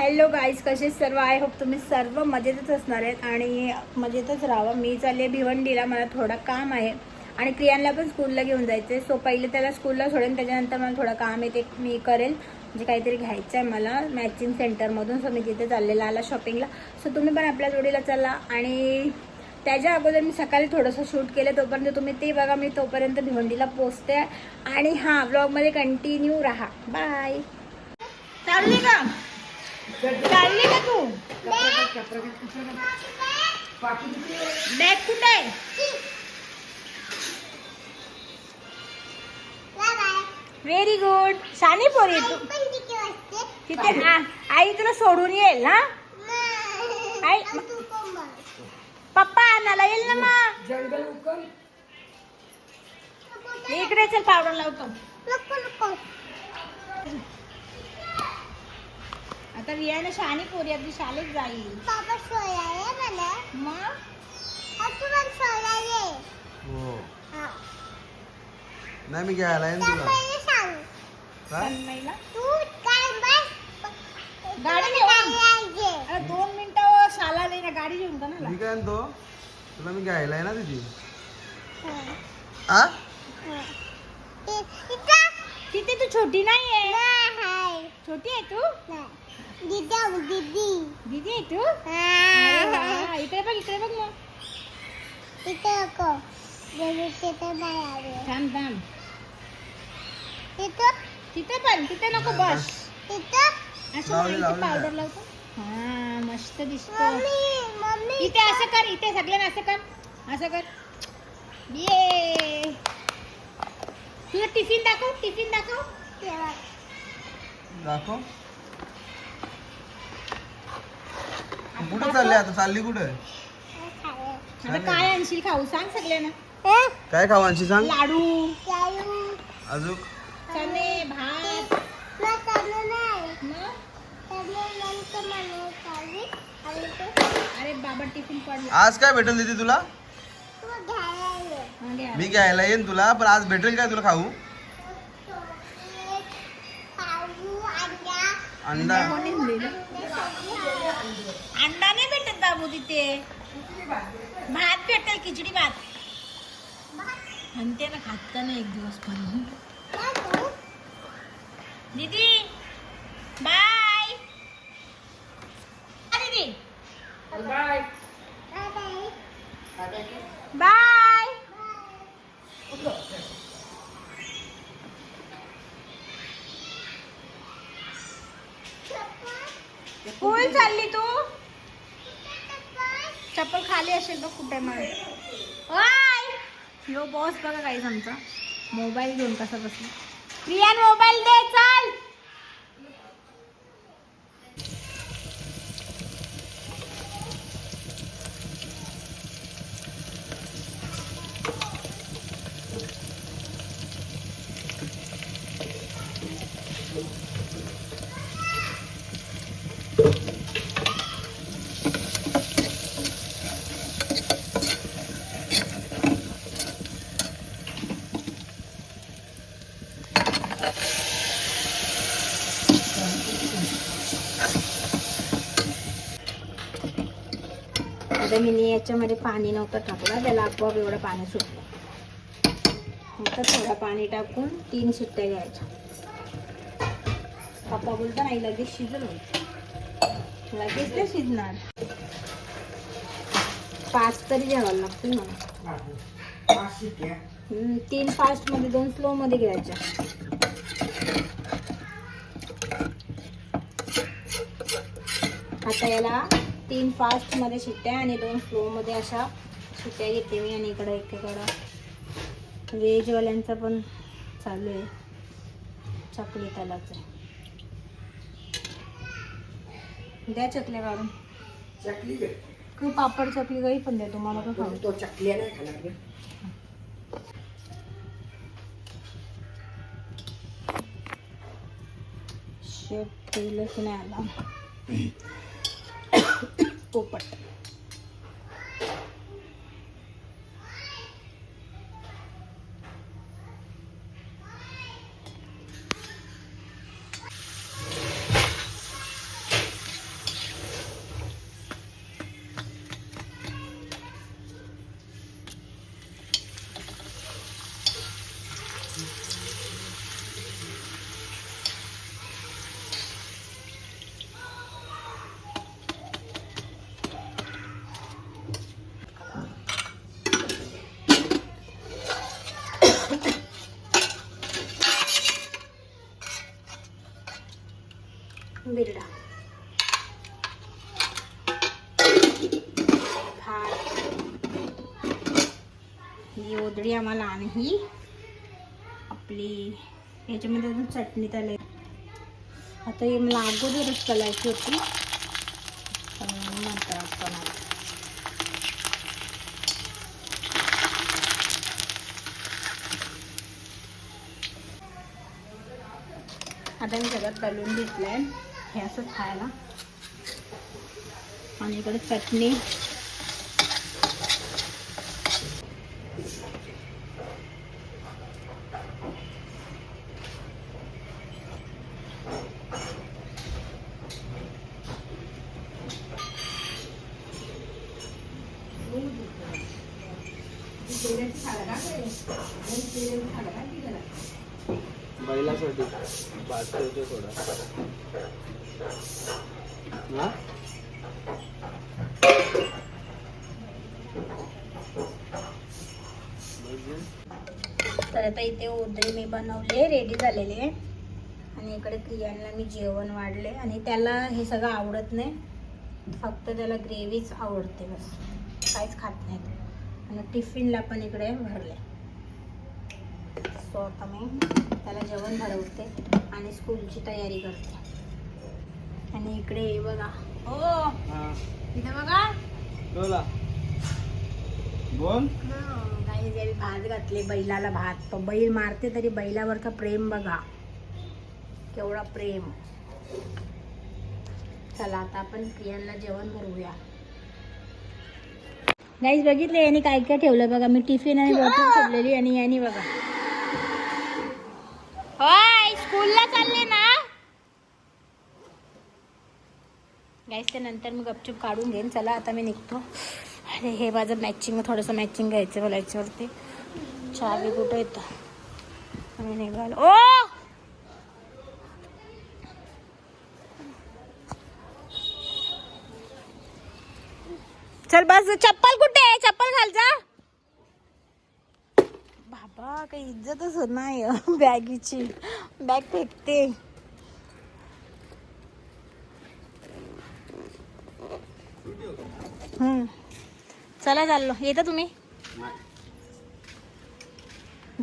Hello guys कसे सर्व? I hope तुम्ही सर्व मजेतच असणार आहेत आणि मजेतच राहावं. मी चालले भिवंडीला. मला थोडं काम आहे. आणि क्रियांना पण स्कूलला घेऊन जायचं आहे सो पहिले त्याला स्कूलला सोडेन. त्याच्यानंतर मला थोडं काम आहे ते मी करेल. म्हणजे काहीतरी घ्यायचं आहे मला. मॅचिंग सेंटरमधून सो मी तिथे चाललेला आला शॉपिंगला सो तुम्ही पण आपल्या जोडीला चला. आणि त्याच्या अगोदर मी सकाळी थोडंसं शूट केलं. तोपर्यंत तुम्ही ते बघा. मी तोपर्यंत भिवंडीला पोचते आणि हां ब्लॉगमध्ये कंटिन्यू राहा. बाय चालली का? चालली का तू? बॅग कुठे? आहे व्हेरी गुड शानी पोरी तू तिथे हा आई तुला सोडून येईल ना आई पप्पा आणायला येईल ना मग? इकडे चल पावडर लावतो. आता रियाने शानी पोरी आपली शाळेत जाईल. मग? हो नाही मी घ्यायला येईन तुला. काय तन्मयला? गाडी घेऊन. अरे दोन मिनिटं शाला आली ना गाडी घेऊन का ना मी काय आणतो तुला मी घ्यायला आहे ना तिथे आ? तिथे तू छोटी नाही आहे छोटी आहे तू? दीदी आहे तू अरे वा, इकडे बघ इकडे बघ मग थांब थांब तिथे पण तिथे नको बस असं लावली, इथे लावली पावडर ना. लावतो हा मस्त दिसतो इथे असं कर इथे सगळ्यांना असं कर असं कर ये तुझं टिफिन दाखव टिफिन दाखव दाखव कुठे चालली आता? चालली कुठे? आता काय आणशील खाऊ? सांग सगळ्यांना. काय खावांशी सांग? लाडू. अजून? चणे भात. मग अरे बाबा टिफिन पडला. आज काय भेटेल तिथे तुला? हा, मी घ्यायला येईन तुला पण आज भेटेल काय तुला खाऊ? अंडा. कोणी दिलं? अंडा नाही भेटत बाबू तिथे. भात भेटेल खिचडी भात. म्हणते ना खात का नाही एक दिवस पण. दीदी बाय दीदी बाय स्कूल चालली तू चप्पल खाली लो बॉस बघा काही आमचा. मोबाईल घेऊन कसा बसला. प्रियान मोबाईल दे चाल! आता मी याच्यामध्ये पाणी नव्हतं टाकलं. त्याला आपोआप एवढं पाणी सुटलं. आता थोडं पाणी टाकून तीन सुट्ट्या घ्यायच्या. पप्पा बोलतो नाही लगेच शिजलं. लगेच ते शिजणार. पाच तरी घ्यावं लागतील मला तीन फास्टमध्ये दोन स्लो मध्ये घ्यायच्या. आता याला तीन फास्टमध्ये शिट्ट्या आणि दोन स्लो मध्ये अशा शिट्ट्या घेते मी आणि इकडं एकीकडं व्हेजवाल्यांचं पण चालू आहे. चकली त्यालाच द्या चकल्या काढून. चकली. खूप पापड चकली काही पण द्या तुम्हाला पण खाऊ. तो चकल्या नाही खाणार ठेवलं की नाही आला. पोपट ही ओदडी आम्हाला आणि ही आपली ह्याच्यामध्ये अजून चटणी त्याला आता हे मला अगोदरच करायची होती. पण नंतर आपण आता. मी सगळं तळून घेतलंय. हे असं खायला. आणि इकडे चटणी. बैलासाठी थोडा हा? तर आता इथे ओदरी मी बनवले रेडी झालेले. आहे आणि इकडे क्रियांना मी जेवण वाढले. आणि त्याला हे सगळं आवडत नाही. फक्त त्याला ग्रेव्हीच आवडते बस. काहीच खात नाही आणि टिफिनला पण इकडे भरले. सो आता मी त्याला जेवण भरवते आणि स्कूलची तयारी करते. आणि इकडे बघा. हो. इथे बघा. बोला. बोल. काही जरी भात घातले बैलाला भात. तो बैल मारते तरी बैलावरचा प्रेम बघा. केवढा प्रेम. चला आता आपण प्रियांना जेवण भरवूया. गाईज बघितले यांनी काय काय ठेवलं बघा. मी टिफिन आणि बॉटल ठेवलेली आणि यांनी बघा. होय स्कूलला चालले ना? गाईज ते नंतर मी गपचूप काढून घेईन. चला आता मी निघतो. अरे हे माझं मॅचिंग थोडंसं मॅचिंग घ्यायचं मला याच्यावरती चावी कुठं येतं आणि निघाल. ओ! चल बस चप्पल कुठे आहे? चप्पल घाल जा. बाबा काही इज्जतच होत नाही बॅगीची. बॅग फेकते. चला चाललो. येता तुम्ही?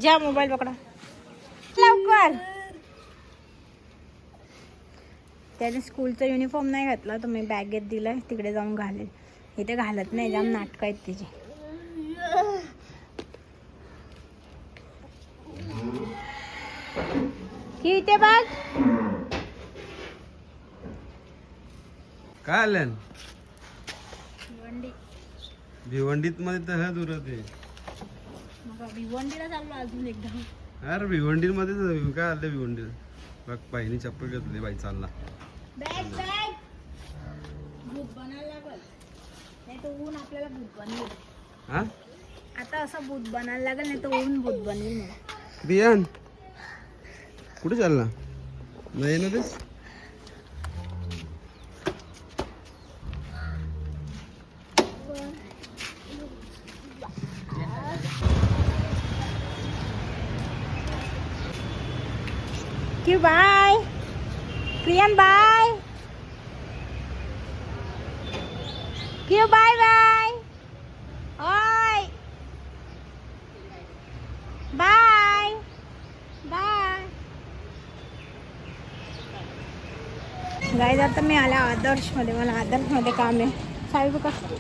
ज्या मोबाईल पकडा. लवकर. त्याने स्कूलचा युनिफॉर्म नाही घातला तुम्ही बॅगेत दिलाय तिकडे जाऊन घालेल. इथे घालत नाही जाम नाटकं आहेत तिची. की इथे बघ. काय आलं भिवंडी. भिवंडीत मध्ये तर हा दुरत आहे. मग भिवंडीला चाललो अजून एकदा. अरे भिवंडीत मध्ये काय आलं भिवंडीत? बघ बाईने चप्पल घेतली बाई चालला. Bag bag. भूत बनायला लागल. नाही तर ऊन आपल्याला भूत बनवेल. हा? आता असं भूत बनायला लागेल नाही तर ऊन भूत बनेल मला बियान? कुठे चालला? नाही ना तेच क्यू बाय प्रियन बाय क्यू बाय बाय ओय बाय बाय गाईज आता मी आल्या आदर्शमध्ये. मला आदर्शमध्ये काम आहे. साहेब कसं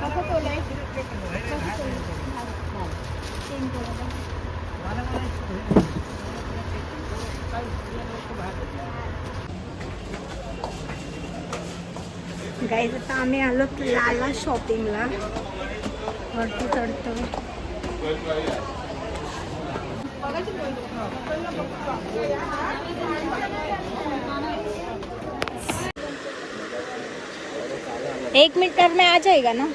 कसं तोलाय कसं तोलाय तीन तोला गाईज आता आम्ही आलो लाला शॉपिंगला वरती चढतो. एक मिनट में आ जाएगा ना?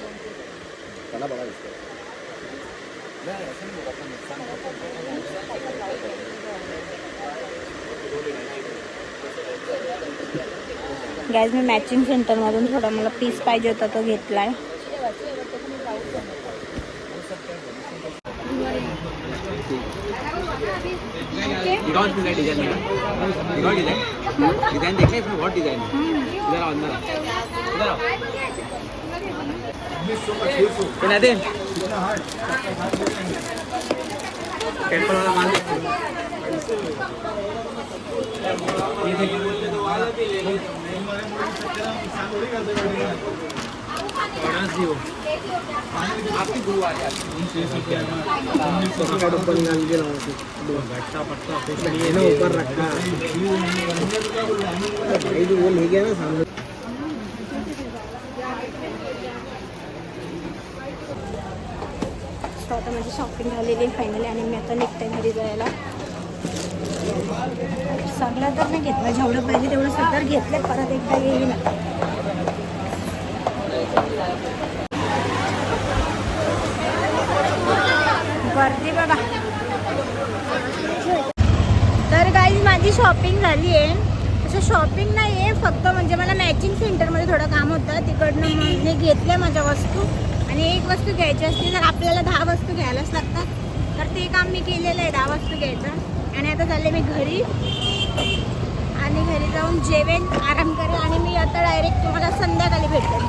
गॅस मी मॅचिंग सेंटरमधून थोडा मला पीस पाहिजे होता तो घेतलाय. कौन सी डिजाइन है डिजाइन डिजाइन देखना है इसमें बहुत डिजाइन है इधर आओ अंदर आओ इधर आओ ते नाही दे टेम्पल वाला माल देतो. ऑर्डर्स देऊ. आपकी गुरु आ ऊपर रखा वो ले गया ना सामने माझी शॉपिंग झालेली फायनली आणि मी आता निघते घरी जायला. सगळं तर नाही घेतलं. जेवढं पाहिजे तेवढं सगळं घेतलं परत एकदा येईल गर्दी बघा. तर काही माझी शॉपिंग झाली आहे. असं शॉपिंग नाही आहे फक्त म्हणजे मला मॅचिंग सेंटरमध्ये थोडं काम होतं. तिकडनं मग मी घेतल्या माझ्या वस्तू. आणि एक वस्तू घ्यायची असते तर आपल्याला दहा वस्तू घ्यायलाच लागतात तर ते काम मी केलेलं आहे दहा वस्तू घ्यायचं. आणि आता चालले मी घरी. आणि घरी जाऊन जेवेन आराम करेन आणि मी आता डायरेक्ट तुम्हाला संध्याकाळी भेटेन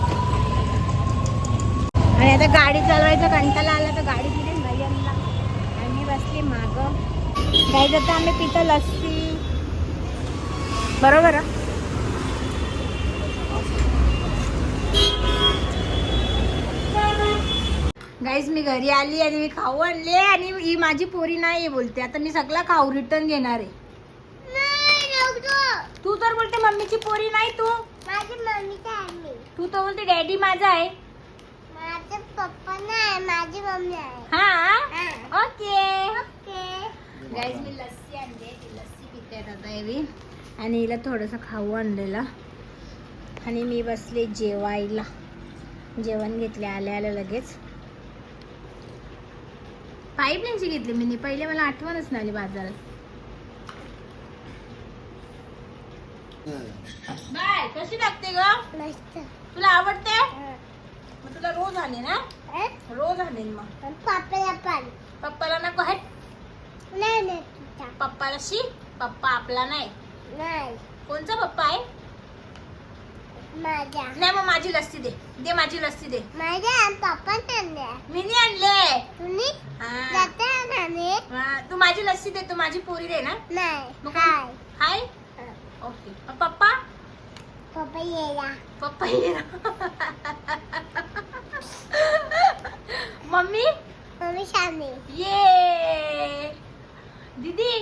आणि आता गाडी चालवायचा कंटाला आला तर गाडी दिली भैयांना आणि मी बसली मागं. गाई आता आम्ही पितो लस्सी. बरोबर आहे? गाईज मी घरी आली आणि मी खाऊ आणले आणि ही माझी पोरी नाही बोलते. आता मी सगळा खाऊ रिटर्न घेणार आहे. तू तर बोलते मम्मीची पोरी नाही तू. माझी मम्मी आहे. तू तर बोलते डॅडी माझा आहे. माझे पप्पा नाही माझी मम्मी आहे. हा. ओके. ओके. गाईज मी लस्सी आणली लस्सी पिते आता एवी. आणि हिला थोडंसं खाऊ आणलेला. आणि मी बसले जेवायला. जेवण घेतले आल्या आल्या लगेच. पाईपलाईनची घेतली मी. पहिले मला आठवणच नाही आली बाजारात. बाय कशी लागते ग? मस्त. तुला आवडते. मग तुला रोज आणेन ना? रोज आणेन मग. आणि पप्पाला पण. पप्पाला नको आहे नाही नाही पप्पाला शी पप्पा आपला नाही. नाही. कोणचा पप्पा आहे? नाही मग माझी लस्सी दे. दे माझी लस्सी दे. मी नाही आणले. तुम्ही? तू माझी लस्सी दे. तू माझी पोरी दे ना. नाही. मग हाय. हाय. ओके. पप्पा? पप्पा येला पप्पा ये मम्मी? मम्मी शाने ये. दीदी.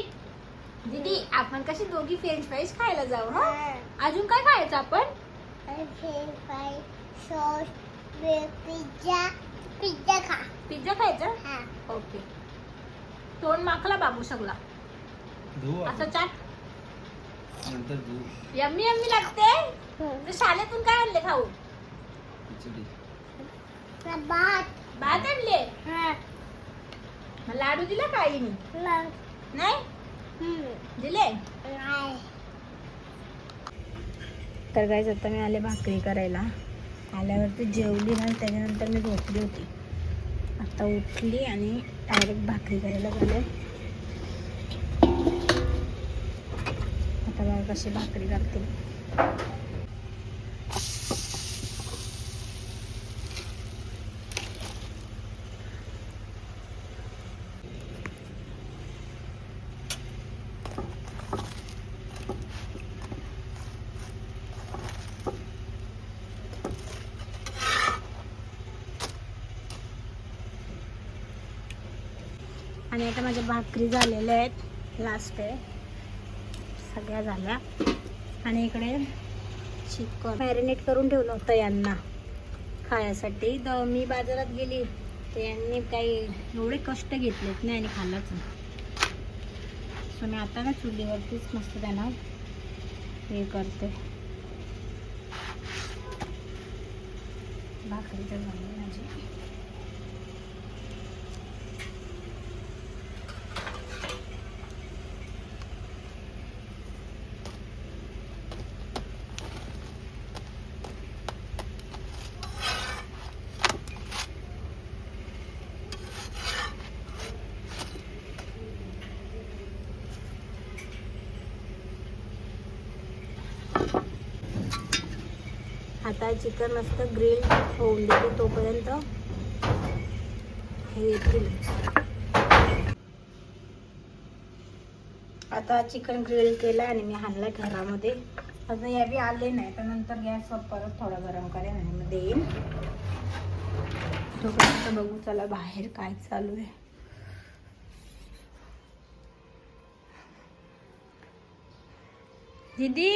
दीदी आपण कशी दोघी फ्रेंच फ्राईज खायला जाऊ हा. अजून काय खायचं आपण? सॉस पिझ्झा पिझ्झा खा. पिझ्झा खायचा? हा. ओके. तोंड माखला बाबू सगळा. असं चाट. नंतर यम्मी यम्मी लागते. तर शाळेतून काय आणले खाऊ? भात. भात आणले? हा. लाडू दिला का आईने? नाही. दिले? नाही. तर काय आता मी आले भाकरी करायला. आल्यावरती जेवली ना त्याच्यानंतर मी झोपली होती. आता उठली आणि डायरेक्ट भाकरी करायला गेले आता बघा कशी भाकरी करते. आणि आता माझ्या भाकरी झालेल्या आहेत. लास्ट आहे. सगळ्या झाल्या. आणि इकडे चिकन मॅरिनेट करून ठेवलं होतं यांना खायासाठी. तर मी बाजारात गेली. तर यांनी काही एवढे कष्ट घेतलेत नाही आणि खाल्लाच सो मी आता ना चुलीवरतीच मस्त त्यांना हे करते. भाकरी तर झाली माझी. आता चिकन मस्त ग्रिल होऊन देते तोपर्यंत. हे येतील. आता चिकन ग्रिल केलं आणि मी आणलं घरामध्ये. अजून या बी आले नाही तर नंतर गॅसवर परत थोडा गरम करेन आणि मग देईन. तोपर्यंत बघू चला बाहेर काय चालू आहे. दीदी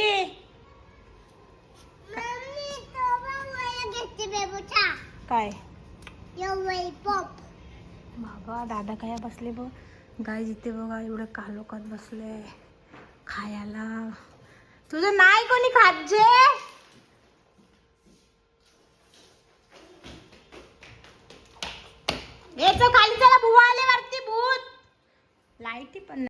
मम्मी तो बघ मला घेते बेबूचा काय? बाबा दादा काय बसले बघ. गाय जिथे बघा एवढं कालोखात बसले खायला. तुझं नाही कोणी खात जे?